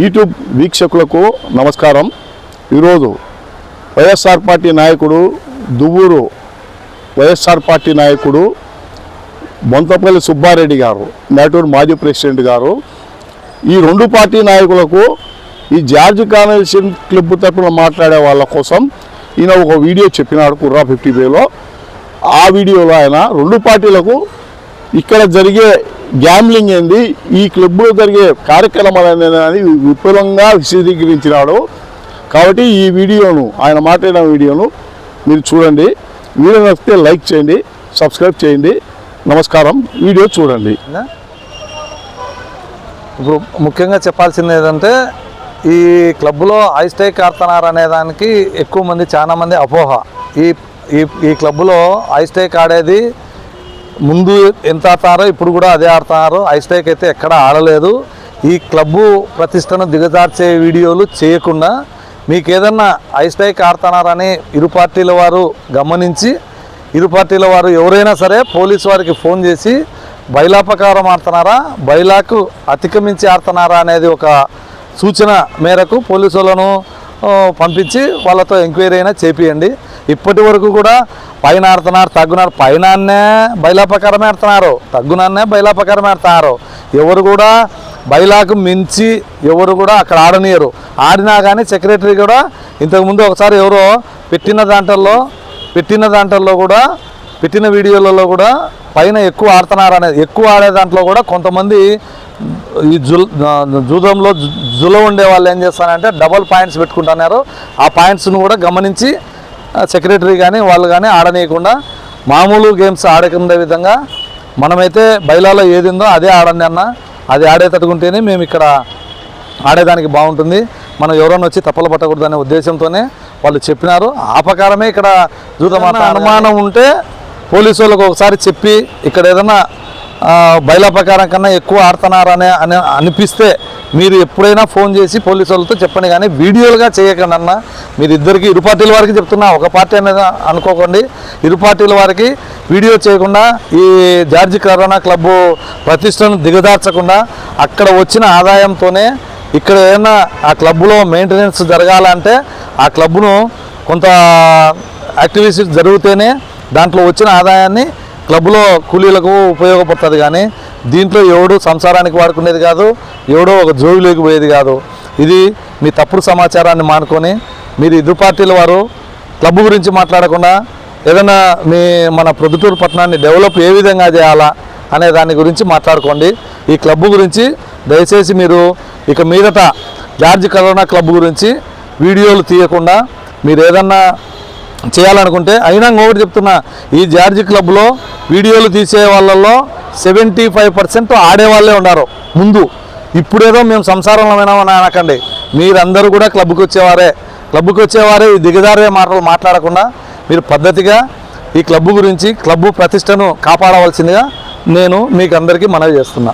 YouTube వీక్షకులకు నమస్కారం. ఈరోజు వైఎస్ఆర్ పార్టీ నాయకుడు దువ్వూరు వైఎస్ఆర్ పార్టీ నాయకుడు బొంతపల్లి సుబ్బారెడ్డి గారు నేటూరు మాజీ ప్రెసిడెంట్ గారు ఈ రెండు పార్టీ నాయకులకు ఈ జార్జ్ కాన్వెన్షన్ క్లబ్ తరపున మాట్లాడే వాళ్ళ కోసం ఈయన ఒక వీడియో చెప్పినాడు కుర్రా ఫిఫ్టీ బేలో ఆ వీడియోలో ఆయన రెండు పార్టీలకు ఇక్కడ జరిగే గ్యాంబ్లింగ్ ఏంది? ఈ క్లబ్లో జరిగే కార్యక్రమాలు అనేది విపులంగా విశదీకరించినాడు. కాబట్టి ఈ వీడియోను ఆయన మాట్లాడిన వీడియోను మీరు చూడండి. వీడియో నచ్చితే లైక్ చేయండి సబ్స్క్రైబ్ చేయండి. నమస్కారం. వీడియో చూడండి. ఇప్పుడు ముఖ్యంగా చెప్పాల్సింది ఏంటంటే ఈ క్లబ్లో ఐస్టైక్ ఆడుతున్నారు అనే దానికి ఎక్కువ మంది చాలామంది అపోహ. ఈ ఈ ఈ క్లబ్లో ఐస్టేక్ ఆడేది ముందు ఎంత ఆడతారో ఇప్పుడు కూడా అదే ఆడుతున్నారు ఐస్టైక్ అయితే ఎక్కడ ఆడలేదు. ఈ క్లబ్బు ప్రతిష్టను దిగజార్చే వీడియోలు చేయకుండా మీకు ఏదన్నా ఐస్టైక్ ఆడుతున్నారని ఇరు పార్టీల వారు గమనించి ఇరు పార్టీల వారు ఎవరైనా సరే పోలీసు వారికి ఫోన్ చేసి బైలా ప్రకారం ఆడుతున్నారా బైలాకు అతిక్రమించి ఆడుతున్నారా అనేది ఒక సూచన మేరకు పోలీసు వాళ్ళను పంపించి వాళ్ళతో ఎంక్వైరీ అయినా చేపియండి. ఇప్పటి వరకు కూడా పైన ఆడుతున్నారు తగ్గునారు పైన బైలా ప్రకారమే ఆడుతున్నారు. తగ్గునాన్నే బైలా ప్రకారమే ఆడుతున్నారు ఎవరు కూడా బైలాకు మించి ఎవరు కూడా అక్కడ ఆడనీయరు. ఆడినా కానీ సెక్రటరీ కూడా ఇంతకుముందు ఒకసారి ఎవరో పెట్టిన దాంట్లో పెట్టిన దాంట్లో కూడా పెట్టిన వీడియోలలో కూడా పైన ఎక్కువ ఆడుతున్నారు అనేది ఎక్కువ ఆడే దాంట్లో కూడా కొంతమంది ఈ జుల్ జూదంలో జు- జుల ఉండే వాళ్ళు ఏం చేస్తారంటే డబల్ పాయింట్స్ పెట్టుకుంటున్నారు. ఆ పాయింట్స్ను కూడా గమనించి సెక్రటరీ కానీ వాళ్ళు కానీ ఆడనీయకుండా మామూలు గేమ్స్ ఆడకుండే విధంగా మనమైతే బయలాలో ఏది ఉందో అదే ఆడండి అన్న. అది ఆడేటట్టుకుంటేనే మేము ఇక్కడ ఆడేదానికి బాగుంటుంది. మనం ఎవరైనా వచ్చి తప్పలు పట్టకూడదనే ఉద్దేశంతోనే వాళ్ళు చెప్పినారు. ఆ ప్రకారమే ఇక్కడ ఆట అనుమానం ఉంటే పోలీసు వాళ్ళకు ఒకసారి చెప్పి ఇక్కడ ఏదైనా బయలా ప్రకారం కన్నా ఎక్కువ ఆడుతున్నారనే అని అనిపిస్తే మీరు ఎప్పుడైనా ఫోన్ చేసి పోలీసు వాళ్ళతో చెప్పండి కానీ వీడియోలుగా చేయకండి అన్న. మీరు ఇద్దరికి ఇరు పార్టీల వారికి చెప్తున్నా ఒక పార్టీ అనేది అనుకోకండి. ఇరు పార్టీల వారికి వీడియో చేయకుండా ఈ జార్జి కరోనా క్లబ్ ప్రతిష్టను దిగదార్చకుండా అక్కడ వచ్చిన ఆదాయంతోనే ఇక్కడ ఏదైనా ఆ క్లబ్లో మెయింటెనెన్స్ జరగాలంటే ఆ క్లబ్ను కొంత యాక్టివిటీస్ జరిగితేనే దాంట్లో వచ్చిన ఆదాయాన్ని క్లబ్లో కూలీలకు ఉపయోగపడుతుంది కానీ దీంట్లో ఎవడు సంసారానికి వాడుకునేది కాదు ఎవడో ఒక జోబిలోకి పోయేది కాదు. ఇది మీ తప్పుడు సమాచారాన్ని మానుకొని మీరు ఇరు పార్టీల వారు క్లబ్ గురించి మాట్లాడకుండా ఏదైనా మీ మన ప్రొద్దుటూరు పట్టణాన్ని డెవలప్ ఏ విధంగా చేయాలా అనే దాని గురించి మాట్లాడుకోండి. ఈ క్లబ్ గురించి దయచేసి మీరు ఇక మీదట జార్జ్ కరోనా క్లబ్ గురించి వీడియోలు తీయకుండా మీరు ఏదన్నా చేయాలనుకుంటే అయినా ఇంకొకటి చెప్తున్నా ఈ జార్జి క్లబ్లో వీడియోలు తీసే వాళ్ళల్లో సెవెంటీ ఫైవ్ పర్సెంట్ ఆడేవాళ్ళే ఉన్నారు. ముందు ఇప్పుడేదో మేము సంసారంలో వినామని అనకండి. మీరందరూ కూడా క్లబ్కి వచ్చేవారే. క్లబ్కి వచ్చేవారే ఈ దిగదారే మాటలు మాట్లాడకుండా మీరు పద్ధతిగా ఈ క్లబ్ గురించి క్లబ్ ప్రతిష్టను కాపాడవలసిందిగా నేను మీకు అందరికీ మనవి చేస్తున్నా.